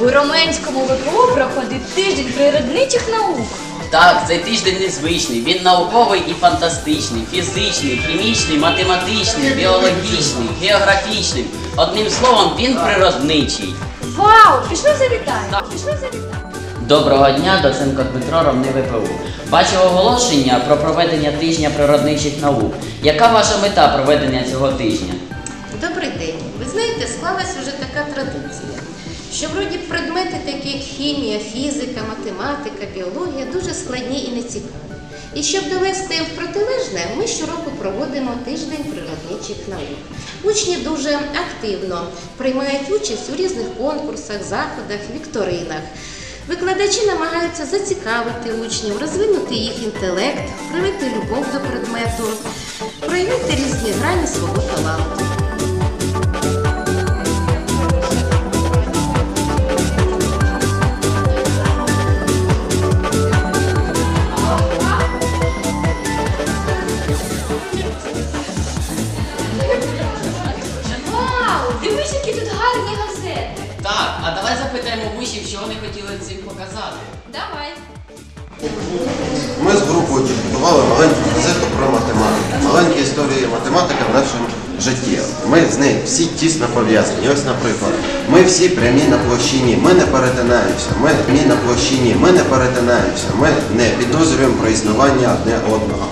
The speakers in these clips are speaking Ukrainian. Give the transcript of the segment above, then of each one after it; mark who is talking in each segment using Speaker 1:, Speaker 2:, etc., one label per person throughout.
Speaker 1: У Роменському ВПО проходить тиждень природничих наук.
Speaker 2: Так, цей тиждень незвичний. Він науковий і фантастичний, фізичний, хімічний, математичний, біологічний, географічний. Одним словом, він природничий.
Speaker 1: Вау! Пішли завітаємо! Пішли завітаємо!
Speaker 2: Доброго дня, Доценко Дмитро, Ровни ВПУ. Бачив оголошення про проведення тижня природничих наук. Яка ваша мета проведення цього тижня?
Speaker 3: Добрий що вроді предмети, такі як хімія, фізика, математика, біологія, дуже складні і нецікаві. І щоб довести їм протилежне, ми щороку проводимо тиждень природничих наук. Учні дуже активно приймають участь у різних конкурсах, заходах, вікторинах. Викладачі намагаються зацікавити учнів, розвинути їх інтелект, привити любов до предмету, проявити різні грані свого таланту.
Speaker 4: Всі тісно пов'язані. Ось, наприклад, ми всі прямі на площині, ми не перетинаємося, ми прямі на площині, ми не перетинаємося, ми не підозрюємо про існування одне одного.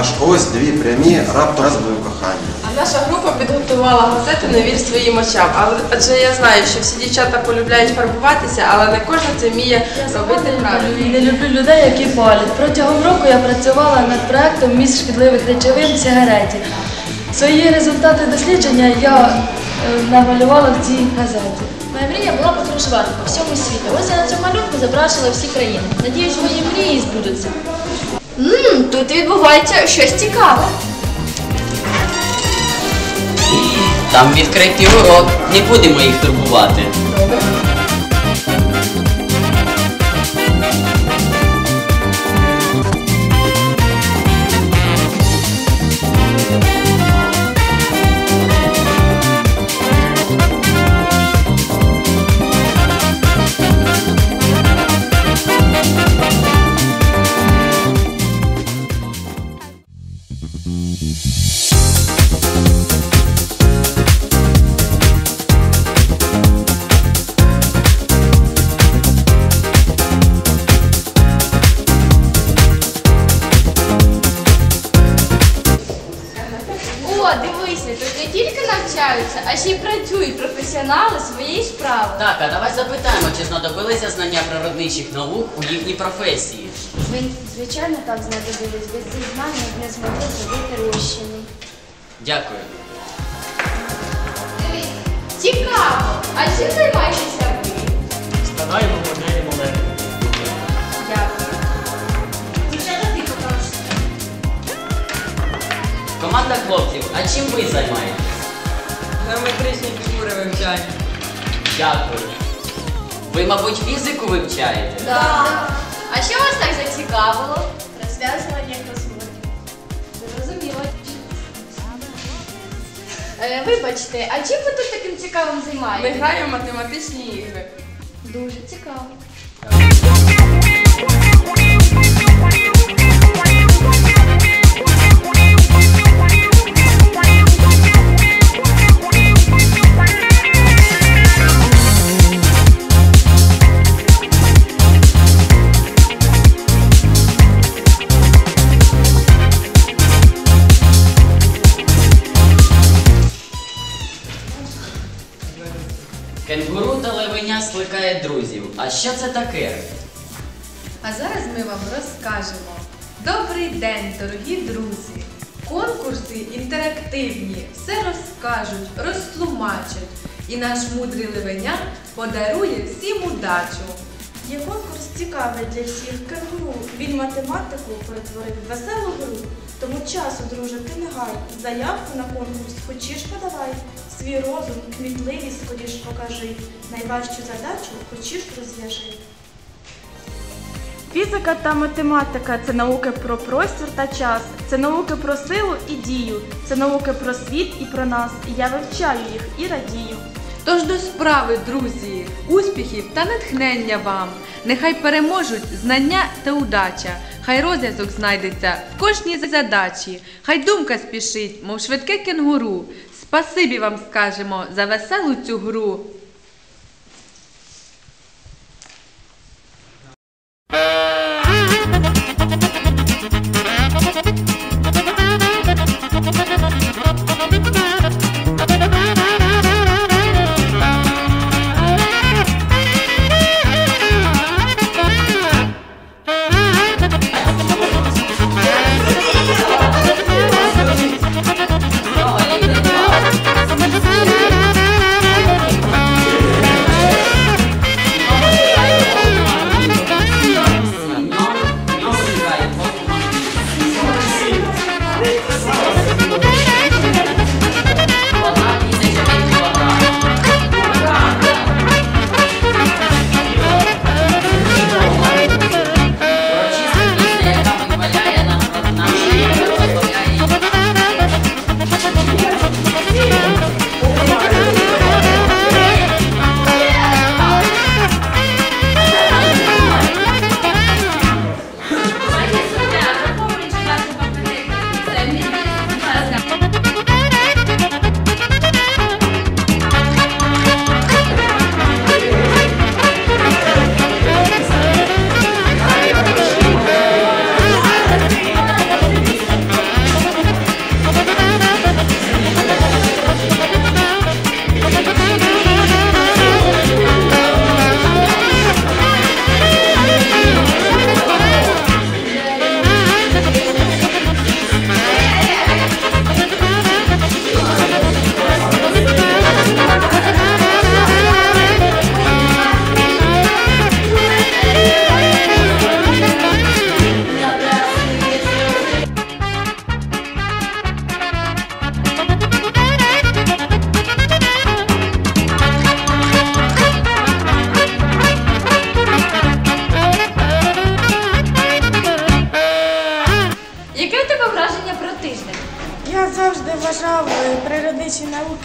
Speaker 4: Аж ось дві прямі раптом назвою кохання.
Speaker 5: А наша група підготувала газету «Не вір своїм очам. Але адже я знаю, що всі дівчата полюбляють фарбуватися, але не кожен це вміє робити правильно.
Speaker 6: Не люблю людей, які палять. Протягом року я працювала над проектом міст шкідливих речовин в сигареті. Свої результати дослідження я е, намалювала в цій газеті.
Speaker 7: Моя мрія була подорожувати по всьому світу. Ось я на цьому малюнку зображила всі країни. Надіюсь, мої мрії збудуться.
Speaker 1: Ммм, тут відбувається щось цікаве.
Speaker 2: Там відкритий урок, не будемо їх турбувати.
Speaker 1: О, дивися, тут не тільки навчаються, а ще й працюють професіонали своєї справи.
Speaker 2: Так, а давай запитаємо, чи знадобилися знання природничих наук у їхній професії.
Speaker 7: Звичайно, так знадобились. Без цих знань ми не змогли зробити розчини.
Speaker 2: Дякую.
Speaker 1: Цікаво! А чим займаєтеся
Speaker 2: мабуть, фізику вивчаєте?
Speaker 1: Так. А що вас так зацікавило? Розв'язування кросвордів. Зрозуміло. Е, вибачте, а чим ви тут таким цікавим
Speaker 5: Ми
Speaker 1: займаєтесь?
Speaker 5: граємо в математичні ігри.
Speaker 1: Дуже цікаво.
Speaker 2: Що це таке?
Speaker 8: А зараз ми вам розкажемо. Добрий день, дорогі друзі! Конкурси інтерактивні, все розкажуть, розтлумачать. І наш мудрий ливеня подарує всім удачу.
Speaker 6: Є конкурс цікавий для всіх. Кенгуру. Він математику перетворив в веселу гру. Тому часу, друже, ти не гай. Заявку на конкурс хочеш подавай. Свій розум, кмітливість скоріш покажи. Найважчу задачу хочеш розв'яжи. Фізика та математика це науки про простір та час, це науки про силу і дію, це науки про світ і про нас. І я вивчаю їх і радію.
Speaker 8: Тож до справи, друзі, успіхів та натхнення вам. Нехай переможуть знання та удача. Хай розв'язок знайдеться в кожній задачі. Хай думка спішить, мов швидке кенгуру. Спасибі вам скажемо за веселу цю гру.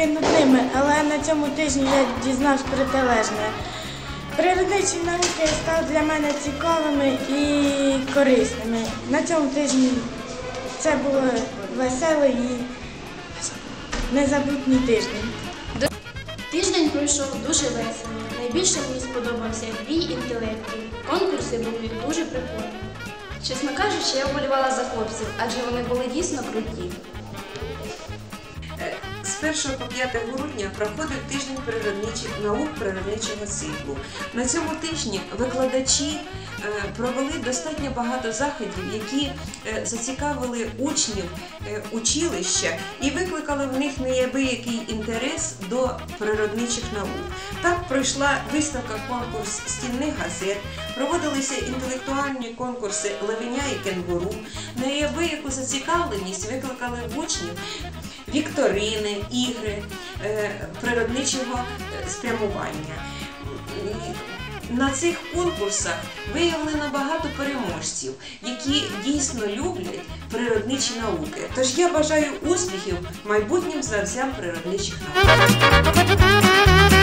Speaker 6: Науки нудними, але на цьому тижні я дізнався протилежне. Природничі науки стали для мене цікавими і корисними. На цьому тижні це було веселий і незабутній тиждень.
Speaker 9: Тиждень пройшов дуже весело. Найбільше мені сподобався бій інтелектів. Конкурси були дуже прикольні.
Speaker 1: Чесно кажучи, я вболівала за хлопців, адже вони були дійсно круті.
Speaker 10: З 1 по 5 грудня проходить тиждень природничих наук природничого циклу. На цьому тижні викладачі е, провели достатньо багато заходів, які е, зацікавили учнів е, училища і викликали в них неабиякий інтерес до природничих наук. Так пройшла виставка конкурс стільних газет, проводилися інтелектуальні конкурси Левеня і кенгуру. Неабияку зацікавленість викликали в учнів вікторини, ігри е, природничого е, спрямування. На цих конкурсах виявлено багато переможців, які дійсно люблять природничі науки. Тож я бажаю успіхів майбутнім знавцям природничих наук.